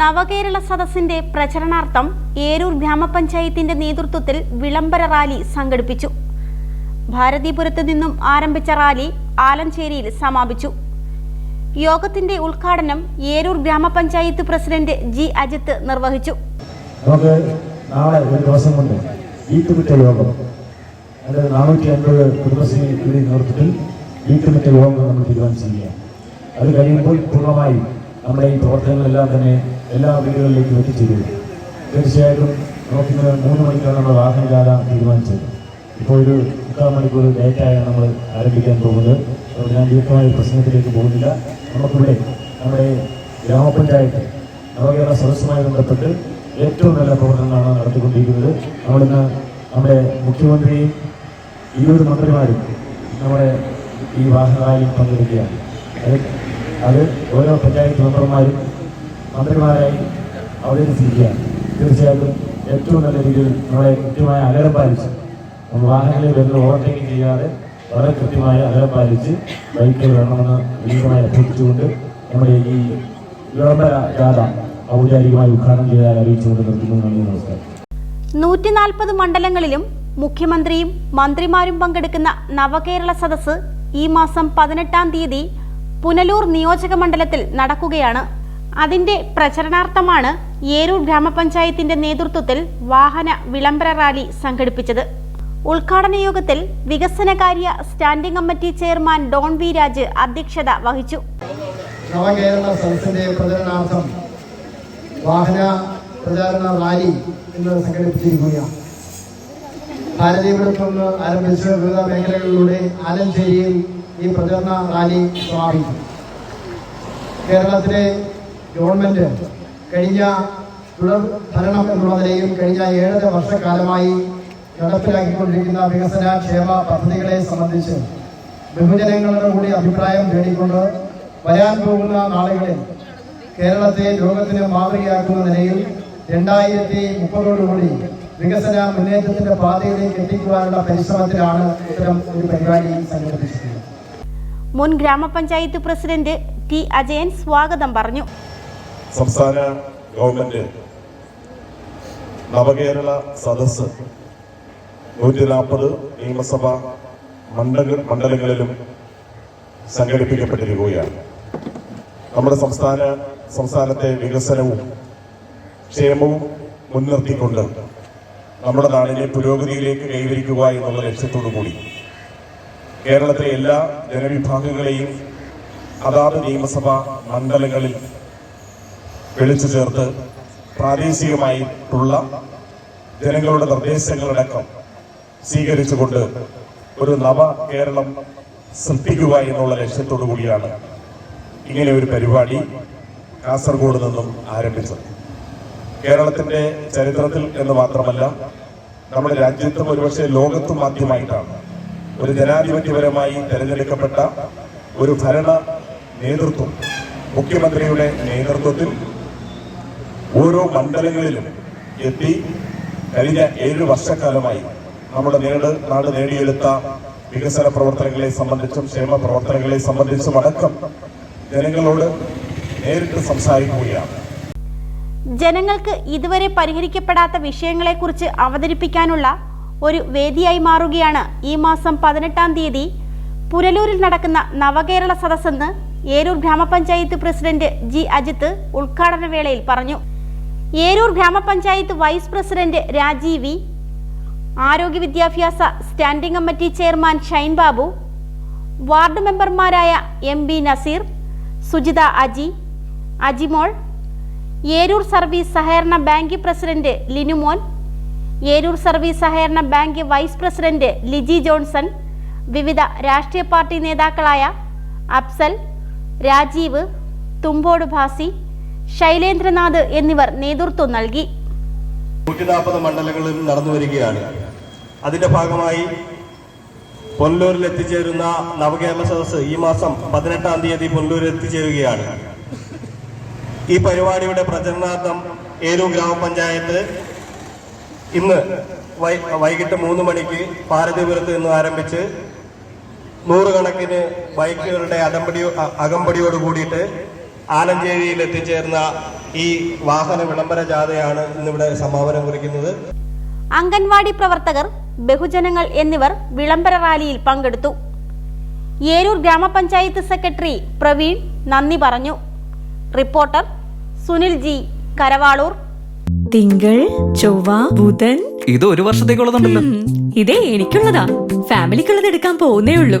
നവകേരള സദസ്സിന്റെ പ്രചരണാർത്ഥം ഏരൂർ ഗ്രാമപഞ്ചായത്തിന്റെ നേതൃത്വത്തിൽ വിളംബര റാലി സംഘടിപ്പിച്ചു. ഭാരതീപുരത്ത് നിന്നും ആരംഭിച്ച റാലി ആലഞ്ചേരിയിൽ സമാപിച്ചു. യോഗത്തിന്റെ ഉദ്ഘാടനം ഏരൂർ ഗ്രാമപഞ്ചായത്ത് പ്രസിഡന്റ് ജി അജിത്ത് നിർവഹിച്ചു. നമ്മൾ തീരുമാനിച്ചിരിക്കുക അത് കഴിയുമ്പോൾ പൂർണമായി നമ്മുടെ ഈ പ്രവർത്തനങ്ങളെല്ലാം തന്നെ എല്ലാ വീടുകളിലേക്കും എത്തിച്ചേരുക തീർച്ചയായിട്ടും നമുക്കിന്ന് മൂന്ന് മണിക്കാണ് വാഹന വാഹനജാഥ തീരുമാനിച്ചത്. ഇപ്പോൾ ഒരു മുക്കാൽ മണിക്കൂർ ലേറ്റായാണ് നമ്മൾ ആരംഭിക്കാൻ പോകുന്നത്. അതുകൊണ്ട് ഞാൻ ദീർഘമായ പ്രശ്നത്തിലേക്ക് പോകുന്നില്ല. നമുക്കിവിടെ നമ്മുടെ ഗ്രാമപഞ്ചായത്ത് നവകേരള സദസ്സുമായി ബന്ധപ്പെട്ട് ഏറ്റവും നല്ല പ്രവർത്തനങ്ങളാണ് നടത്തിക്കൊണ്ടിരിക്കുന്നത്. നമ്മളിന്ന് നമ്മുടെ മുഖ്യമന്ത്രിയും ഇരുപത് മന്ത്രിമാരും നമ്മുടെ ഈ വാഹനറാലിയിൽ പങ്കെടുക്കുകയാണ്. അത് അത് ഓരോ പഞ്ചായത്ത് മെമ്പർമാരും മന്ത്രിമാരായി അവതരിച്ചിരിക്കുകയാണ് തീർച്ചയായിട്ടും ഏറ്റവും നല്ല രീതിയിൽ നമ്മളെ കൃത്യമായ അകലം പാലിച്ച് വാഹനങ്ങളിൽ വരുന്ന ഓവർടേക്കിംഗ് ചെയ്യാതെ വളരെ കൃത്യമായ അകലം പാലിച്ച് ബൈക്കിൽ വരണമെന്ന് വിനീതമായി അഭ്യർത്ഥിച്ചുകൊണ്ട് നമ്മുടെ ഈ വിളംബര ജാഥ ഔപചാരികമായി ഉദ്ഘാടനം ചെയ്താൽ അറിയിച്ചുകൊണ്ട് നിർത്തുന്നു. നന്ദി നമസ്കാരം. നൂറ്റി നാൽപ്പത് മണ്ഡലങ്ങളിലും മുഖ്യമന്ത്രിയും മന്ത്രിമാരും പങ്കെടുക്കുന്ന നവകേരള സദസ്സ് ഈ മാസം പതിനെട്ടാം തീയതി പുനലൂർ നിയോജക മണ്ഡലത്തിൽ നടക്കുകയാണ്. അതിന്റെ പ്രചരണാർത്ഥമാണ് ഏരൂർ ഗ്രാമപഞ്ചായത്തിന്റെ നേതൃത്വത്തിൽ വാഹന വിളംബര റാലി സംഘടിപ്പിച്ചത്. ഉദ്ഘാടന യോഗത്തിൽ വികസനകാര്യ standing committee chairman Don V Raj അധ്യക്ഷത വഹിച്ചു. നവകേരള സദസ്സിന്റെ പ്രചരണാർത്ഥം വാഹന പ്രചാരണ റാലി ഇന്ന് സംഘടിപ്പിച്ചിരിക്കുകയാണ്. ഭാരതീയപുരത്ത് ആരംഭിച്ച് വിവിധ മേഖലകളിലൂടെ ആലഞ്ചേരിയിൽ ഈ പ്രചരണ റാലി സമാപിക്കും. കേരളത്തിലെ ഗവൺമെന്റ് കഴിഞ്ഞ തുടർ ഭരണം എന്നുള്ള കഴിഞ്ഞ ഏഴര വർഷക്കാലമായി നടപ്പിലാക്കിക്കൊണ്ടിരിക്കുന്ന വികസന ക്ഷേമ പദ്ധതികളെ സംബന്ധിച്ച് ബഹുജനങ്ങളുടെ കൂടി അഭിപ്രായം തേടിക്കൊണ്ട് വരാൻ പോകുന്ന നാളുകളിൽ കേരളത്തെ ലോകത്തിന് മാതൃകയാക്കുന്ന നിലയിൽ രണ്ടായിരത്തി മുപ്പതോടുകൂടി വികസന മുന്നേറ്റത്തിന്റെ പാതയിലേക്ക് എത്തിക്കുവാനുള്ള പരിശ്രമത്തിലാണ് ഇത്തരം ഒരു പരിപാടി സംഘടിപ്പിച്ചിട്ടുള്ളത് മുൻ ഗ്രാമപഞ്ചായത്ത് പ്രസിഡന്റ് ടി അജയൻ സ്വാഗതം പറഞ്ഞു. സംസ്ഥാന ഗവൺമെന്റ് നവകേരള സദസ് നൂറ്റി നാൽപ്പത് നിയമസഭാ മണ്ഡല മണ്ഡലങ്ങളിലും സംഘടിപ്പിക്കപ്പെട്ടിരിക്കുകയാണ്. നമ്മുടെ സംസ്ഥാന സംസ്ഥാനത്തെ വികസനവും ക്ഷേമവും മുൻനിർത്തിക്കൊണ്ട് നമ്മുടെ നാടിനെ പുരോഗതിയിലേക്ക് കൈവരിക്കുക എന്നുള്ള ലക്ഷ്യത്തോടു കൂടി കേരളത്തിലെ എല്ലാ ജനവിഭാഗങ്ങളെയും അതാത് നിയമസഭാ മണ്ഡലങ്ങളിൽ വിളിച്ചു ചേർത്ത് പ്രാദേശികമായിട്ടുള്ള ജനങ്ങളുടെ നിർദ്ദേശങ്ങളടക്കം സ്വീകരിച്ചുകൊണ്ട് ഒരു നവ കേരളം സൃഷ്ടിക്കുക എന്നുള്ള ലക്ഷ്യത്തോടു കൂടിയാണ് ഇങ്ങനെ ഒരു പരിപാടി കാസർഗോഡ് നിന്നും ആരംഭിച്ചത്. കേരളത്തിന്റെ ചരിത്രത്തിൽ എന്ന് മാത്രമല്ല നമ്മുടെ രാജ്യത്തും ഒരുപക്ഷെ ലോകത്തും ആദ്യമായിട്ടാണ് ഒരു ജനാധിപത്യപരമായി തെരഞ്ഞെടുക്കപ്പെട്ട ഒരു ഭരണ നേതൃത്വം മുഖ്യമന്ത്രിയുടെ നേതൃത്വത്തിൽ ഓരോ മണ്ഡലങ്ങളിലും എത്തി കഴിഞ്ഞ ഏഴ് വർഷക്കാലമായി നമ്മുടെ നേട് നാട് നേടിയെടുത്ത വികസന പ്രവർത്തനങ്ങളെ സംബന്ധിച്ചും ക്ഷേമ പ്രവർത്തനങ്ങളെ സംബന്ധിച്ചും അടക്കം ജനങ്ങളോട് നേരിട്ട് സംസാരിക്കുകയാണ്. ജനങ്ങൾക്ക് ഇതുവരെ പരിഹരിക്കപ്പെടാത്ത വിഷയങ്ങളെക്കുറിച്ച് അവതരിപ്പിക്കാനുള്ള ഒരു വേദിയായി മാറുകയാണ് ഈ മാസം പതിനെട്ടാം തീയതി പുനലൂരിൽ നടക്കുന്ന നവകേരള സദസ്സെന്ന് ഏരൂർ ഗ്രാമപഞ്ചായത്ത് പ്രസിഡന്റ് ജി അജിത്ത് ഉദ്ഘാടന വേളയിൽ പറഞ്ഞു. ഏരൂർ ഗ്രാമപഞ്ചായത്ത് വൈസ് പ്രസിഡന്റ് രാജീവി ആരോഗ്യ വിദ്യാഭ്യാസ standing committee chairman Shine Babu ward മെമ്പർമാരായ M B Naseer Sujitha Aji Ajimol Eroor service സഹകരണ bank president Linumon Eroor service സഹകരണ bank vice president Liji Johnson വിവിധ രാഷ്ട്രീയ പാർട്ടി നേതാക്കളായ അഫ്സൽ രാജീവ് തുമ്പോട് ഭാസി ശൈലേന്ദ്രനാഥ് എന്നിവർ നേതൃത്വം നൽകി. നൂറ്റി മണ്ഡലങ്ങളിൽ നടന്നു വരികയാണ് അതിന്റെ ഭാഗമായി പൊന്നൂരിൽ എത്തിച്ചേരുന്ന നവകേരള സദസ് ഈ മാസം പതിനെട്ടാം തീയതി പൊന്നൂരിൽ എത്തിച്ചേരുകയാണ്. ഈ പരിപാടിയുടെ പ്രചരണാർത്ഥം ഏലൂർ ഗ്രാമപഞ്ചായത്ത് ഇന്ന് വൈകിട്ട് മൂന്ന് മണിക്ക് ഭാരതീപുരത്ത് നിന്ന് ആരംഭിച്ച് നൂറുകണക്കിന് ബൈക്കുകളുടെ അകമ്പടിയോട് കൂടിയിട്ട് ആലഞ്ചേരിയിൽ എത്തിച്ചേർന്ന ഈ വാഹന വിളംബര ജാഥയാണ് ഇന്നിവിടെ സമാപനം കുറിക്കുന്നത്. അംഗൻവാടി പ്രവർത്തകർ ബഹുജനങ്ങൾ എന്നിവർ വിളംബര റാലിയിൽ പങ്കെടുത്തു. ഏരൂർ ഗ്രാമപഞ്ചായത്ത് സെക്രട്ടറി പ്രവീൺ നന്ദി പറഞ്ഞു. Reporter Sunil G Karavaloor. തിങ്കൾ ചൊവ്വ ബുധൻ. ഇത് ഒരു വർഷത്തേക്കുള്ളതുണ്ടല്ലോ. ഇതേ എനിക്കുള്ളതാ. ഫാമിലിക്കുള്ളത് എടുക്കാൻ പോകുന്നേ ഉള്ളൂ.